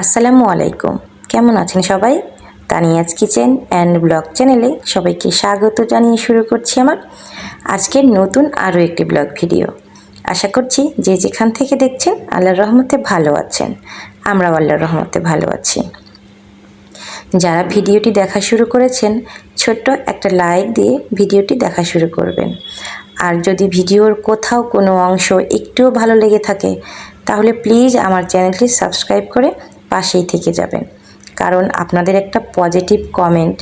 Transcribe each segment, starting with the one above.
আসসালামু আলাইকুম। কেমন আছেন সবাই? তানিয়াজ কিচেন অ্যান্ড ব্লগ চ্যানেলে সবাইকে স্বাগত জানিয়ে শুরু করছি আমার আজকের নতুন আরও একটি ব্লগ ভিডিও। আশা করছি যে যেখান থেকে দেখছেন আল্লাহর রহমতে ভালো আছেন। আমরাও আল্লাহর রহমতে ভালো আছি। যারা ভিডিওটি দেখা শুরু করেছেন, ছোট্ট একটা লাইক দিয়ে ভিডিওটি দেখা শুরু করবেন। আর যদি ভিডিওর কোথাও কোনো অংশ একটুও ভালো লেগে থাকে, তাহলে প্লিজ আমার চ্যানেলটি সাবস্ক্রাইব করে পাশেই থেকে যাবেন। কারণ আপনাদের একটা পজিটিভ কমেন্ট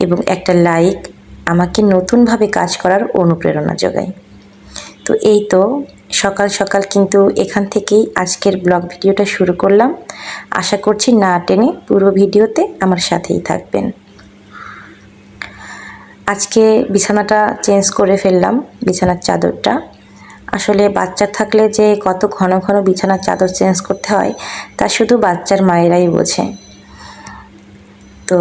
এবং একটা লাইক আমাকে নতুনভাবে কাজ করার অনুপ্রেরণা যোগায়। তো এই তো, সকাল সকাল কিন্তু এখান থেকেই আজকের ব্লগ ভিডিওটা শুরু করলাম। আশা করছি না টেনে পুরো ভিডিওতে আমার সাথেই থাকবেন। আজকে বিছানাটা চেঞ্জ করে ফেললাম, বিছানার চাদরটা। আসলে বাচ্চা থাকলে যে কত ঘন ঘন বিছানার চাদর চেঞ্জ করতে হয়, তা শুধু বাচ্চার মায়েরাই বোঝে। তো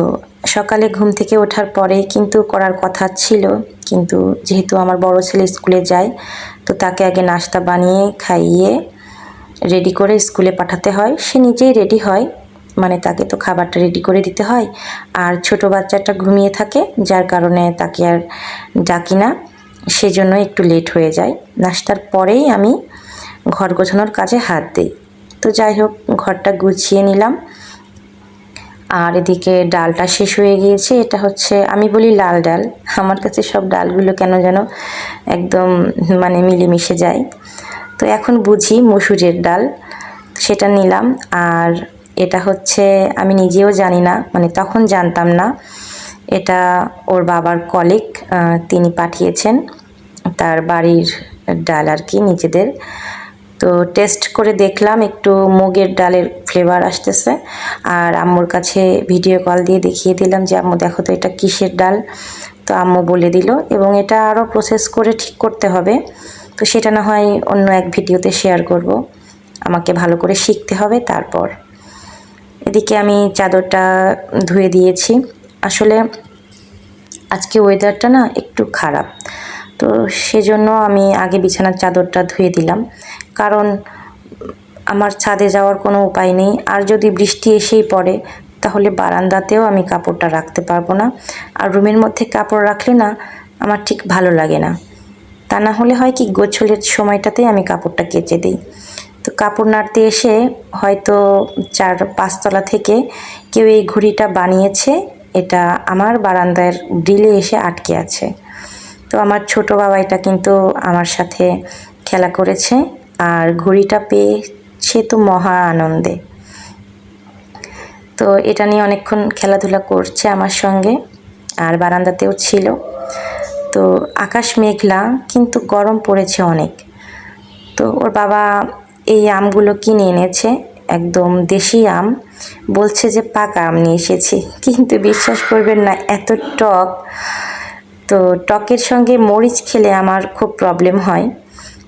সকালে ঘুম থেকে ওঠার পরে কিন্তু করার কথা ছিল, কিন্তু যেহেতু আমার বড় ছেলে স্কুলে যায়, তো তাকে আগে নাস্তা বানিয়ে খাইয়ে রেডি করে স্কুলে পাঠাতে হয়। সে নিজেই রেডি হয় মানে তাকে তো খাবারটা রেডি করে দিতে হয়। আর ছোট বাচ্চাটা ঘুমিয়ে থাকে, যার কারণে তাকে আর ডাকি না। সেজন্য একটু লেট হয়ে যায়। নাস্তার পরেই আমি ঘর গোছানোর কাজে হাত দিই। তো যাই হোক, ঘরটা গুছিয়ে নিলাম। আর এদিকে ডালটা শেষ হয়ে গিয়েছে। এটা হচ্ছে, আমি বলি লাল ডাল। আমার কাছে সব ডালগুলো কেন যেন একদম মানে মিলেমিশে যায়। তো এখন বুঝি মসুরের ডাল। সেটা নিলাম। আর এটা হচ্ছে, আমি নিজেও জানি না মানে তখন জানতাম না এটা ওর বাবার কলিক তিনি পাঠিয়েছেন তার বাড়ির ডাল আর কি নিজেদের। তো টেস্ট করে দেখলাম, একটু মুগের ডালের ফ্লেভার আসতেছে। আর আম্মুর কাছে ভিডিও কল দিয়ে দেখিয়ে দিলাম যে, আম্মু, দেখো তো এটা কিসের ডাল? তো আম্মু বলে দিল, এবং এটা আরও প্রসেস করে ঠিক করতে হবে। তো সেটা না হয় অন্য এক ভিডিওতে শেয়ার করব। আমাকে ভালো করে শিখতে হবে, তারপর। এদিকে আমি চাদরটা ধুয়ে দিয়েছি। আসলে আজকে ওয়েদারটা না একটু খারাপ। তো সেজন্য আমি আগে বিছানার চাদরটা ধুয়ে দিলাম। কারণ আমার ছাদে যাওয়ার কোনো উপায় নেই। আর যদি বৃষ্টি এসেই পড়ে, তাহলে বারান্দাতেও আমি কাপড়টা রাখতে পারব না। আর রুমের মধ্যে কাপড় রাখলে না আমার ঠিক ভালো লাগে না। তা না হলে হয় কি, গোছলের সময়টাতে আমি কাপড়টা কেচে দিই। তো কাপড় নাড়তে এসে হয়তো চার পাঁচতলা থেকে কেউ এই ঘড়িটা বানিয়েছে। এটা আমার বারান্দার গ্রিলে এসে আটকে আছে। তো আমার ছোট বাবা এটা কিন্তু আমার সাথে খেলা করেছে আর ঘড়িটা পেয়েছে তো মহা আনন্দে। তো এটা নিয়ে অনেকক্ষণ খেলাধুলা করছে আমার সঙ্গে আর বারান্দাতেও ছিল। তো আকাশ মেঘলা কিন্তু গরম পড়েছে অনেক। তো ওর বাবা এই আমগুলো কিনে এনেছে, একদম দেশি আম। বলছে যে, পাকা আম এসেছি। কিন্তু বিশ্বাস করবেন না, এত টক। তো টকের সঙ্গে মরিচ খেলে আমার খুব প্রবলেম হয়।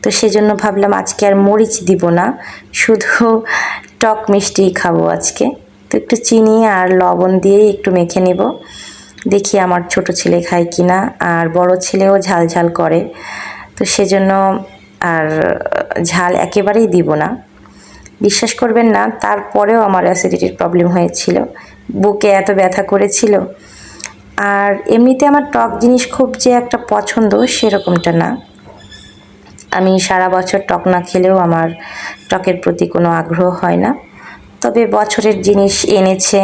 তো সেজন্য ভাবলাম আজকে আর মরিচ দিব না, শুধু টক মিষ্টি খাব আজকে। তো একটু চিনি আর লবণ দিয়ে একটু মেখে নেব। দেখি আমার ছোট ছেলে খায় কি না আর বড় ছেলেও ঝাল ঝাল করে। তো সেজন্য আর ঝাল একেবারেই দিব না। বিশ্বাস করবেন না, তারপরেও আমার অ্যাসিডিটির প্রবলেম হয়েছিল। বুকে এত ব্যথা করেছিল। আর এমনিতে আমার টক জিনিস খুব যে একটা পছন্দ সেরকমটা না। আমি সারা বছর টক না খেলেও আমার টকের প্রতি কোনো আগ্রহ হয় না। তবে বছরের জিনিস এনেছে,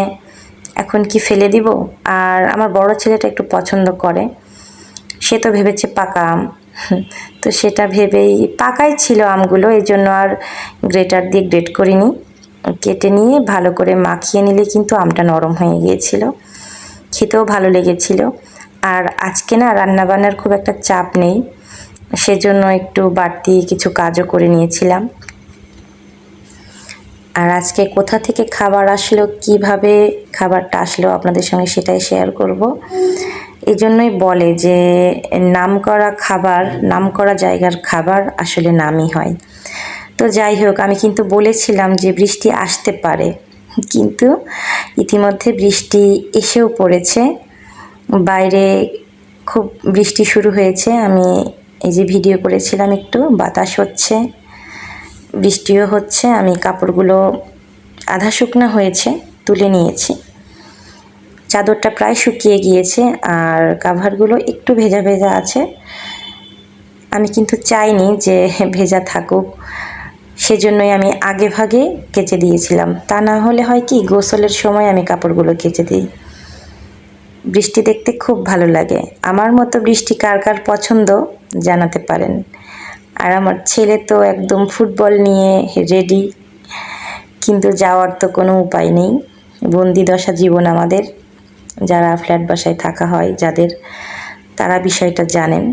এখন কি ফেলে দিব? আর আমার বড় ছেলেটা একটু পছন্দ করে, সে তো ভেবেছে পাকা আম। তো সেটা ভেবেই পাকাই ছিল আমগুলো, এই জন্য আর গ্রেটার দিয়ে গ্রেট করিনি। কেটে নিয়ে ভালো করে মাখিয়ে নিলে কিন্তু আমটা নরম হয়ে গিয়েছিল। খেতেও ভালো লেগেছিল। আর আজকে না রান্নাবান্নার খুব একটা চাপ নেই, সেজন্য একটু বাড়তি কিছু কাজও করে নিয়েছিলাম। আর আজকে কোথা থেকে খাবার আসলো, কীভাবে খাবারটা আসলো, আপনাদের সঙ্গে সেটাই শেয়ার করব। এই জন্যই বলে যে নাম করা খাবার নাম করা জায়গার খাবার আসলে নামই হয়। তো যাই হোক, আমি কিন্তু বলেছিলাম যে বৃষ্টি আসতে পারে। কিন্তু ইতিমধ্যে বৃষ্টি এসেও পড়েছে। বাইরে খুব বৃষ্টি শুরু হয়েছে। আমি এই যে ভিডিও করেছিলাম একটু, বাতাস হচ্ছে, বৃষ্টিও হচ্ছে, আমি কাপড়গুলো আধা শুকনা হয়েছে, তুলে নিয়েছি। চাদরটা প্রায় শুকিয়ে গিয়েছে আর কাভারগুলো একটু ভেজা ভেজা আছে। আমি কিন্তু চাইনি যে ভেজা থাকুক, সেজন্যই আমি আগে ভাগে কেচে দিয়েছিলাম। তা না হলে হয় কি, গোসলের সময় আমি কাপড়গুলো কেচে দিই। বৃষ্টি দেখতে খুব ভালো লাগে। আমার মতো বৃষ্টি কার কার পছন্দ জানাতে পারেন। আর আমার ছেলে তো একদম ফুটবল নিয়ে রেডি কিন্তু যাওয়ার তো কোনো উপায় নেই। বন্দি দশা জীবন আমাদের। যারা ফ্ল্যাট বাসায় থাকা হয়, যাদের তারা বিষয়টা জানেন।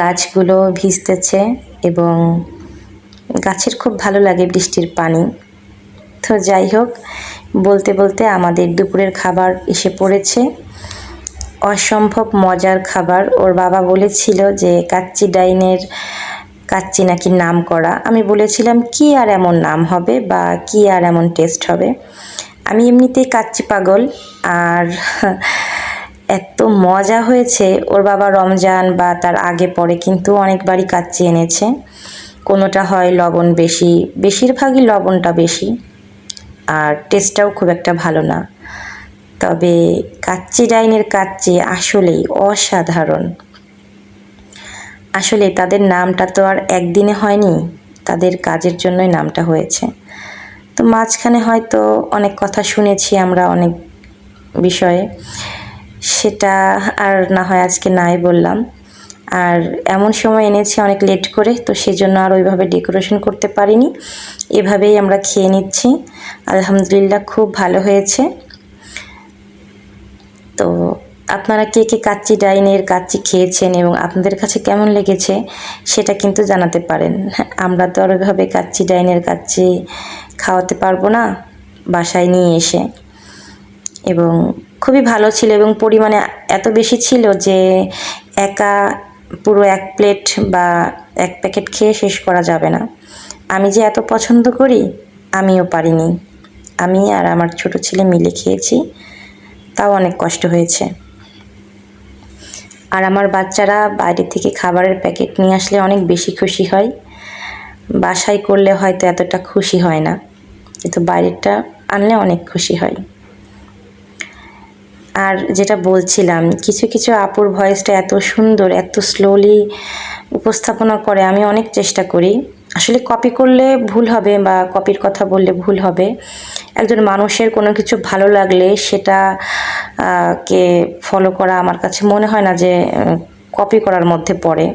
গাছগুলো ভিজতেছে এবং গাছের খুব ভালো লাগে বৃষ্টির পানি। তো যাই হোক, বলতে বলতে আমাদের দুপুরের খাবার এসে পড়েছে। অসম্ভব মজার খাবার। ওর বাবা বলেছিল যে, কাচ্চি ডাইনের কাচ্চি নাকি নাম করা আমি বলেছিলাম, কি আর এমন নাম হবে বা কি আর এমন টেস্ট হবে? আমি এমনিতেই কাচ্চি পাগল, আর এত মজা হয়েছে। ওর বাবা রমজান বা তার আগে পরে কিন্তু অনেকবারই কাচ্চি এনেছে। কোনোটা হয় লবণ বেশি, বেশিরভাগই লবণটা বেশি। আর টেস্টটাও খুব একটা ভালো না। তবে কাচ্চি ডাইনের কাচ্চি আসলেই অসাধারণ। আসলে তাদের নামটা তো আর একদিনে হয়নি, তাদের কাজের জন্যই নামটা হয়েছে। তো মাঝখানে হয়তো অনেক কথা শুনেছি আমরা অনেক বিষয়ে। সেটা আর না হয় আজকে নাই বললাম। আর এমন সময় এনেছি অনেক লেট করে, তো সেজন্য আর ওইভাবে ডেকোরেশন করতে পারিনি। এভাবেই আমরা খেয়ে নিচ্ছি। আলহামদুলিল্লাহ খুব ভালো হয়েছে। তো আপনারা কে কে কাচ্চি ডাইনের কাচ্চি খেয়েছেন এবং আপনাদের কাছে কেমন লেগেছে সেটা কিন্তু জানাতে পারেন। আমরা তো আর ওইভাবে কাচ্চি ডাইনের কাচ্চি খাওয়াতে পারব না বাসায় নিয়ে এসে। এবং খুবই ভালো ছিল এবং পরিমাণে এত বেশি ছিল যে একা পুরো এক প্লেট বা এক প্যাকেট খেয়ে শেষ করা যাবে না। আমি যে এত পছন্দ করি, আমিও পারিনি। আমি আর আমার ছোট ছেলে মিলে খেয়েছি, তাও অনেক কষ্ট হয়েছে। আর আমার বাচ্চারা বাইরে থেকে খাবারের প্যাকেট নিয়ে আসলে অনেক বেশি খুশি হয়। বাসায় করলে হয়তো এতটা খুশি হয় না, কিন্তু বাইরেটা আনলে অনেক খুশি হয়। আর যেটা বলছিলাম, কিছু কিছু আপুর ভয়েসটা এত সুন্দর, এত স্লোলি উপস্থাপনা করে, আমি অনেক চেষ্টা করি। আসলে কপি করলে ভুল হবে বা কপির কথা বললে ভুল হবে। একজন মানুষের কোনো কিছু ভালো লাগলে সেটা কে ফলো করা আমার কাছে মনে হয় না যে কপি করার মধ্যে পড়ে।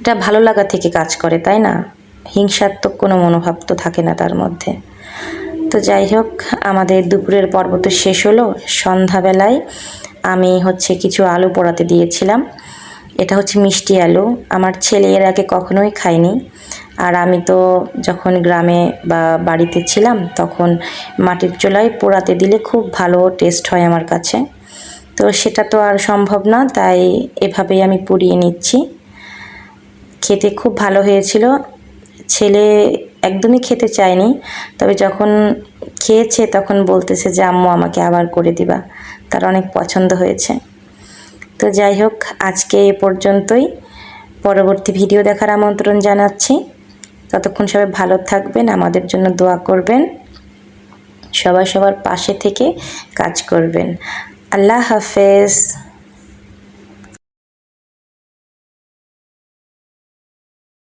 এটা ভালো লাগা থেকে কাজ করে, তাই না? হিংসাত্মক কোনো মনোভাব তো থাকে না তার মধ্যে। তো যাই হোক, আমাদের দুপুরের পর্ব তো শেষ হলো। সন্ধ্যাবেলায় আমি হচ্ছে কিছু আলু পোড়াতে দিয়েছিলাম। এটা হচ্ছে মিষ্টি আলু। আমার ছেলে এর আগে কখনোই খায়নি। আর আমি তো যখন গ্রামে বা বাড়িতে ছিলাম, তখন মাটির চুলায় পোড়াতে দিলে খুব ভালো টেস্ট হয় আমার কাছে। তো সেটা তো আর সম্ভব না, তাই এভাবেই আমি পুড়িয়ে নিচ্ছি। খেতে খুব ভালো হয়েছিল। ছেলে একদমই খেতে চায়নি, তবে যখন খেয়েছে তখন বলতেছে যে, আম্মু, আমাকে আবার করে দিবা। তার অনেক পছন্দ হয়েছে। তো যাই হোক, আজকে এ পর্যন্তই। পরবর্তী ভিডিও দেখার আমন্ত্রণ জানাচ্ছি। ততক্ষণ সবাই ভালো থাকবেন, আমাদের জন্য দোয়া করবেন। সবাই সবার পাশে থেকে কাজ করবেন। আল্লাহ হাফেজ।